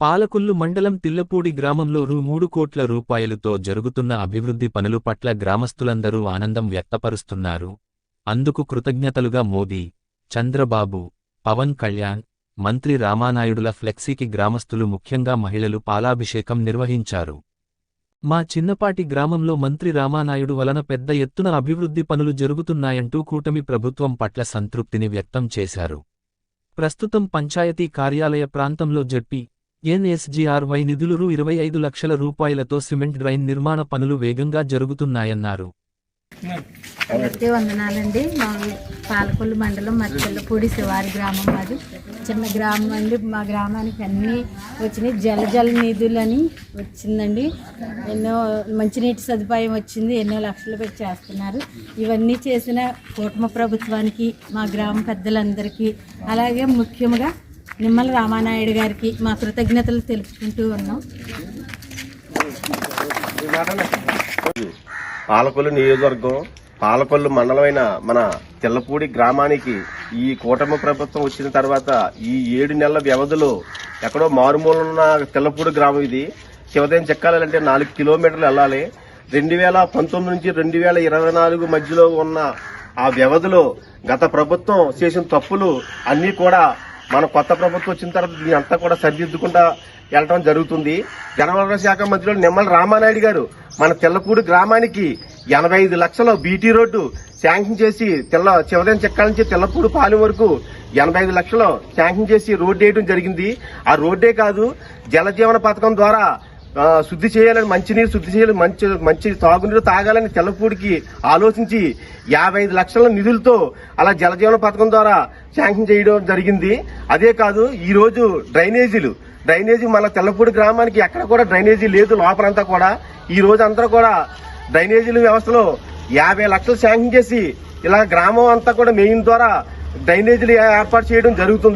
పాలకొల్లు మండలం తిల్లపూడి గ్రామంలో రూ మూడు కోట్ల రూపాయలతో జరుగుతున్న అభివృద్ధి పనులు పట్ల గ్రామస్తులందరూ ఆనందం వ్యక్తపరుస్తున్నారు. అందుకు కృతజ్ఞతలుగా మోదీ చంద్రబాబు పవన్ కళ్యాణ్ మంత్రి రామానాయుడుల ఫ్లెక్సీకి గ్రామస్తులు ముఖ్యంగా మహిళలు పాలాభిషేకం నిర్వహించారు. మా చిన్నపాటి గ్రామంలో మంత్రి రామానాయుడు వలన పెద్ద ఎత్తున అభివృద్ధి పనులు జరుగుతున్నాయంటూ కూటమి ప్రభుత్వం పట్ల సంతృప్తిని వ్యక్తం చేశారు. ప్రస్తుతం పంచాయతీ కార్యాలయ ప్రాంతంలో జడ్పీ ఎన్ఎస్జీఆర్వై నిధులు రూ ఇరవై ఐదు లక్షల రూపాయలతో సిమెంట్ డ్రైన్ నిర్మాణ పనులు వేగంగా జరుగుతున్నాయన్నారు. అందరికీ వందనాలండి. మా పాలకొల్లు మండలం మచ్చల్లపూడి శివారి గ్రామం మాది. చిన్న గ్రామం అండి. మా గ్రామానికి అన్నీ వచ్చినాయి. జల జల నిధులని వచ్చిందండి. ఎన్నో మంచినీటి సదుపాయం వచ్చింది. ఎన్నో లక్షలు పెట్టి చేస్తున్నారు. ఇవన్నీ చేసిన కూటమి ప్రభుత్వానికి మా గ్రామ పెద్దలందరికీ అలాగే ముఖ్యంగా నిమ్మల రామానాయుడు గారికి మా కృతజ్ఞతలు తెలుపుకుంటూ ఉన్నాం. పాలకొల్లు నియోజకవర్గం పాలకొల్లు మండలమైన మన తెల్లపూడి గ్రామానికి ఈ కూటమి ప్రభుత్వం వచ్చిన తర్వాత ఈ ఏడు నెలల వ్యవధిలో ఎక్కడో మారుమూల ఉన్న తెల్లపూడి గ్రామం ఇది. శివదయం చెక్కాలంటే నాలుగు కిలోమీటర్లు వెళ్ళాలి. రెండు వేల పంతొమ్మిది నుంచి రెండు వేల ఇరవై నాలుగు మధ్యలో ఉన్న ఆ వ్యవధిలో గత ప్రభుత్వం చేసిన తప్పులు అన్నీ కూడా మన కొత్త ప్రభుత్వం వచ్చిన తర్వాత దీని అంతా కూడా సరిదిద్దుకుంటా వెళ్ళటం జరుగుతుంది. జనవనరుల శాఖ మంత్రులు నిమ్మల రామానాయుడు గారు మన తెల్లపూడి గ్రామానికి ఎనభై ఐదు లక్షల బీటీ రోడ్డు శాంక్షన్ చేసి తెల్ల చివరిని చెక్కాల నుంచి తెల్లపూడి పాలెం వరకు ఎనభై ఐదు లక్షలు శాంక్షన్ చేసి రోడ్డు వేయడం జరిగింది. ఆ రోడ్డే కాదు జలజీవన పథకం ద్వారా శుద్ధి చేయాలని మంచినీరు శుద్ధి చేయాలని మంచి మంచి తాగునీరు తాగాలని తెల్లపూడికి ఆలోచించి యాభై ఐదు లక్షల నిధులతో అలా జలజీవన పథకం ద్వారా శాంక్షన్ చేయడం జరిగింది. అదే కాదు ఈ రోజు డ్రైనేజీలు డ్రైనేజీ మన తెల్లపూడి గ్రామానికి ఎక్కడ కూడా డ్రైనేజీ లేదు లోపలంతా కూడా. ఈ రోజు అంతా కూడా డ్రైనేజీల వ్యవస్థలో యాభై లక్షలు శాంక్షన్ చేసి ఇలా గ్రామం అంతా కూడా మెయిన్ ద్వారా డ్రైనేజీలు ఏర్పాటు చేయడం జరుగుతుంది.